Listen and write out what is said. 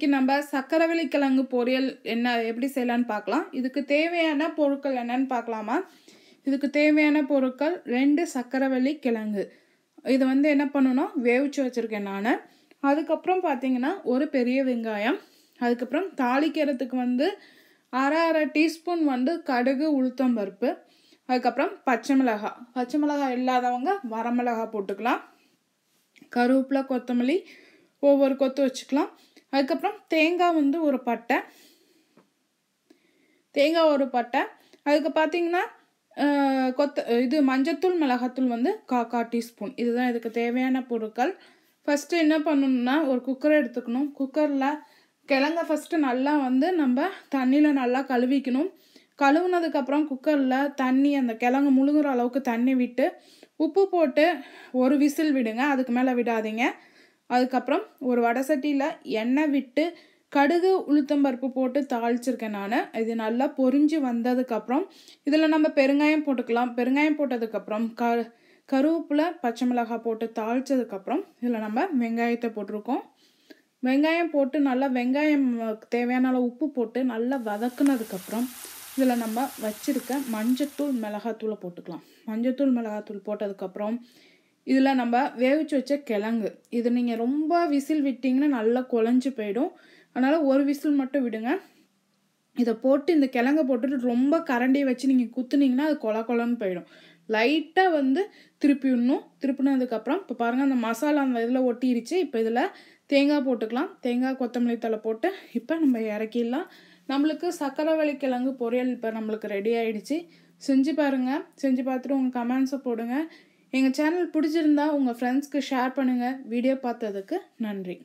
இன்னைக்கு நம்ம சக்கரவள்ளி கிழங்கு பொரியல் என்ன எப்படி செய்யலான்னு பார்க்கலாம். இதுக்கு தேவையான பொருட்கள் என்னன்னு பார்க்கலாமா? இதுக்கு தேவையான பொருட்கள் ரெண்டு சக்கரவள்ளி கிழங்கு. இது வந்து என்ன பண்ணணும்? வேவிச்சு வச்சுருக்கேன் நான். அதுக்கப்புறம் பார்த்தீங்கன்னா ஒரு பெரிய வெங்காயம். அதுக்கப்புறம் தாளிக்கிறதுக்கு வந்து அரை அரை டீஸ்பூன் வந்து கடுகு உளுத்தம் பருப்பு. அதுக்கப்புறம் பச்சை மிளகாய் பச்சை மிளகாய் இல்லாதவங்க வரமிளகாய் போட்டுக்கலாம். கருவேப்பிலை கொத்தமல்லி ஒவ்வொரு கொத்து வச்சுக்கலாம். அதுக்கப்புறம் தேங்காய் வந்து ஒரு பட்டை. தேங்காய் ஒரு பட்டை. அதுக்கு பார்த்தீங்கன்னா கொத்த இது மஞ்சத்தூள் மிளகாத்தூள் வந்து காக்கா டீஸ்பூன். இதுதான் இதுக்கு தேவையான பொருட்கள். ஃபஸ்ட்டு என்ன பண்ணணும்னா ஒரு குக்கர் எடுத்துக்கணும். குக்கரில் கிழங்க ஃபஸ்ட்டு நல்லா வந்து நம்ம தண்ணியில் நல்லா கழுவிக்கணும். கழுவுனதுக்கப்புறம் குக்கரில் தண்ணி அந்த கிழங்கு முழுங்குற அளவுக்கு தண்ணி விட்டு உப்பு போட்டு ஒரு விசில் விடுங்க. அதுக்கு மேலே விடாதீங்க. அதுக்கப்புறம் ஒரு வடை சட்டியில் எண்ணெய் விட்டு கடுகு உளுத்தம்பருப்பு போட்டு தாளிச்சிருக்கேன் நான். இது நல்லா பொரிஞ்சு வந்ததுக்கப்புறம் இதில் நம்ம பெருங்காயம் போட்டுக்கலாம். பெருங்காயம் போட்டதுக்கப்புறம் க கருவேப்பிலை பச்சை மிளகாய் போட்டு தாளித்ததுக்கப்புறம் இதில் நம்ம வெங்காயத்தை போட்டிருக்கோம். வெங்காயம் போட்டு நல்லா வெங்காயம் தேவையான அளவு உப்பு போட்டு நல்லா வதக்குனதுக்கப்புறம் இதில் நம்ம வச்சுருக்க மஞ்சத்தூள் மிளகாத்தூளை போட்டுக்கலாம். மஞ்சத்தூள் மிளகாத்தூள் போட்டதுக்கப்புறம் இதில் நம்ம வேவிச்சு வச்ச கிழங்கு. இது நீங்கள் ரொம்ப விசில் விட்டிங்கன்னா நல்லா குழஞ்சி போயிடும். அதனால் ஒரு விசில் மட்டும் விடுங்க. இதை போட்டு இந்த கிழங்கை போட்டுட்டு ரொம்ப கரண்டியை வச்சு நீங்கள் குத்துனீங்கன்னா அது கொல கொலன்னு போயிடும். லைட்டாக வந்து திருப்பி விடணும். திருப்பினதுக்கப்புறம் இப்போ பாருங்கள் அந்த மசாலா அந்த இதில் ஒட்டிருச்சு. இப்போ இதில் தேங்காய் போட்டுக்கலாம். தேங்காய் கொத்தமல்லி தழை போட்டு இப்போ நம்ம இறக்கிடலாம். நம்மளுக்கு சக்கரவள்ளி கிழங்கு பொரியல் இப்போ நம்மளுக்கு ரெடி ஆகிடுச்சு செஞ்சு பாருங்கள் செஞ்சு பார்த்துட்டு உங்கள் கமெண்ட்ஸை போடுங்க. எங்கள் சேனல் பிடிச்சிருந்தா உங்கள் ஃப்ரெண்ட்ஸ்க்கு ஷேர் பண்ணுங்கள் வீடியோ பார்த்ததுக்கு நன்றி.